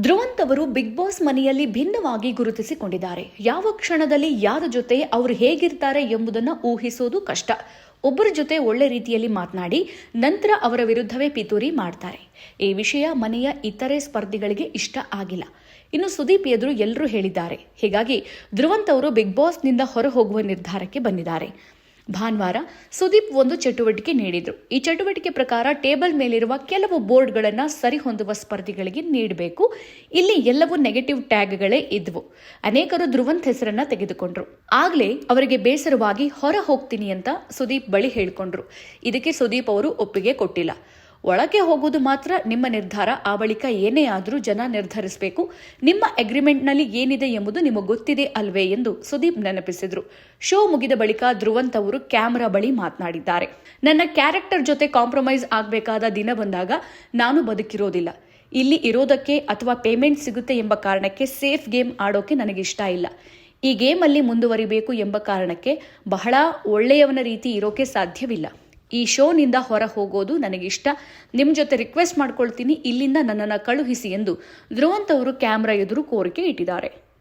ಧ್ರುವಂತ್ ಅವರು big boss ಮನೆಯಲ್ಲಿ ಭಿನ್ನವಾಗಿ ಗುರುತಿಸಿಕೊಂಡಿದ್ದಾರೆ. ಯಾವ ಕ್ಷಣದಲ್ಲಿ ಯಾರ ಜೊತೆ ಅವರು ಹೇಗಿರ್ತಾರೆ ಎಂಬುದನ್ನು ಊಹಿಸೋದು ಕಷ್ಟ. ಒಬ್ಬರ ಜೊತೆ ಒಳ್ಳೆ ರೀತಿಯಲ್ಲಿ ಮಾತನಾಡಿ, ನಂತರ ಅವರ ವಿರುದ್ಧವೇ ಪಿತೂರಿ ಮಾಡ್ತಾರೆ. ಈ ವಿಷಯ ಮನೆಯ ಇತರೆ ಸ್ಪರ್ಧಿಗಳಿಗೆ ಇಷ್ಟ ಆಗಿಲ್ಲ. ಇನ್ನು ಸುದೀಪ್ ಎದುರು ಎಲ್ಲರೂ ಹೇಳಿದ್ದಾರೆ. ಹೀಗಾಗಿ ಧ್ರುವಂತ್ ಅವರು ಬಿಗ್ ಬಾಸ್ನಿಂದ ಹೊರ ಹೋಗುವ ನಿರ್ಧಾರಕ್ಕೆ ಬಂದಿದ್ದಾರೆ. ಭಾನುವಾರ ಸುದೀಪ್ ಒಂದು ಚಟುವಟಿಕೆ ನೀಡಿದ್ರು. ಈ ಚಟುವಟಿಕೆ ಪ್ರಕಾರ ಟೇಬಲ್ ಮೇಲಿರುವ ಕೆಲವು ಬೋರ್ಡ್ಗಳನ್ನು ಸರಿಹೊಂದುವ ಸ್ಪರ್ಧಿಗಳಿಗೆ ನೀಡಬೇಕು. ಇಲ್ಲಿ ಎಲ್ಲವೂ ನೆಗೆಟಿವ್ ಟ್ಯಾಗ್ಗಳೇ ಇದ್ವು. ಅನೇಕರು ಧ್ರುವಂತ್ ಹೆಸರನ್ನ ತೆಗೆದುಕೊಂಡ್ರು. ಆಗ್ಲೇ ಅವರಿಗೆ ಬೇಸರವಾಗಿ ಹೊರ ಹೋಗ್ತೀನಿ ಅಂತ ಸುದೀಪ್ ಬಳಿ ಹೇಳಿಕೊಂಡ್ರು. ಇದಕ್ಕೆ ಸುದೀಪ್ ಅವರು ಒಪ್ಪಿಗೆ ಕೊಟ್ಟಿಲ್ಲ. ಒಳಗೆ ಹೋಗೋದು ಮಾತ್ರ ನಿಮ್ಮ ನಿರ್ಧಾರ. ಆ ಬಳಿಕ ಏನೇ ಆದರೂ ಜನ ನಿರ್ಧರಿಸಬೇಕು. ನಿಮ್ಮ ಅಗ್ರಿಮೆಂಟ್ನಲ್ಲಿ ಏನಿದೆ ಎಂಬುದು ನಿಮಗೆ ಗೊತ್ತಿದೆ ಅಲ್ವೇ ಎಂದು ಸುದೀಪ್ ನೆನಪಿಸಿದರು. ಶೋ ಮುಗಿದ ಬಳಿಕ ಧ್ರುವಂತ್ ಅವರು ಕ್ಯಾಮೆರಾ ಬಳಿ ಮಾತನಾಡಿದ್ದಾರೆ. ನನ್ನ ಕ್ಯಾರೆಕ್ಟರ್ ಜೊತೆ ಕಾಂಪ್ರಮೈಸ್ ಆಗಬೇಕಾದ ದಿನ ಬಂದಾಗ ನಾನು ಬದುಕಿರೋದಿಲ್ಲ. ಇಲ್ಲಿ ಇರೋದಕ್ಕೆ ಅಥವಾ ಪೇಮೆಂಟ್ ಸಿಗುತ್ತೆ ಎಂಬ ಕಾರಣಕ್ಕೆ ಸೇಫ್ ಗೇಮ್ ಆಡೋಕೆ ನನಗಿಷ್ಟ ಇಲ್ಲ. ಈ ಗೇಮಲ್ಲಿ ಮುಂದುವರಿಬೇಕು ಎಂಬ ಕಾರಣಕ್ಕೆ ಬಹಳ ಒಳ್ಳೆಯವನ ರೀತಿ ಇರೋಕೆ ಸಾಧ್ಯವಿಲ್ಲ. ಈ ಶೋನಿಂದ ಹೊರ ಹೋಗೋದು ನನಗಿಷ್ಟ. ನಿಮ್ಮ ಜೊತೆ ರಿಕ್ವೆಸ್ಟ್ ಮಾಡ್ಕೊಳ್ತೀನಿ, ಇಲ್ಲಿಂದ ನನ್ನನ್ನು ಕಳುಹಿಸಿ ಎಂದು ಧ್ರುವಂತ್ ಅವರು ಕ್ಯಾಮ್ರಾ ಎದುರು ಕೋರಿಕೆ ಇಟ್ಟಿದ್ದಾರೆ.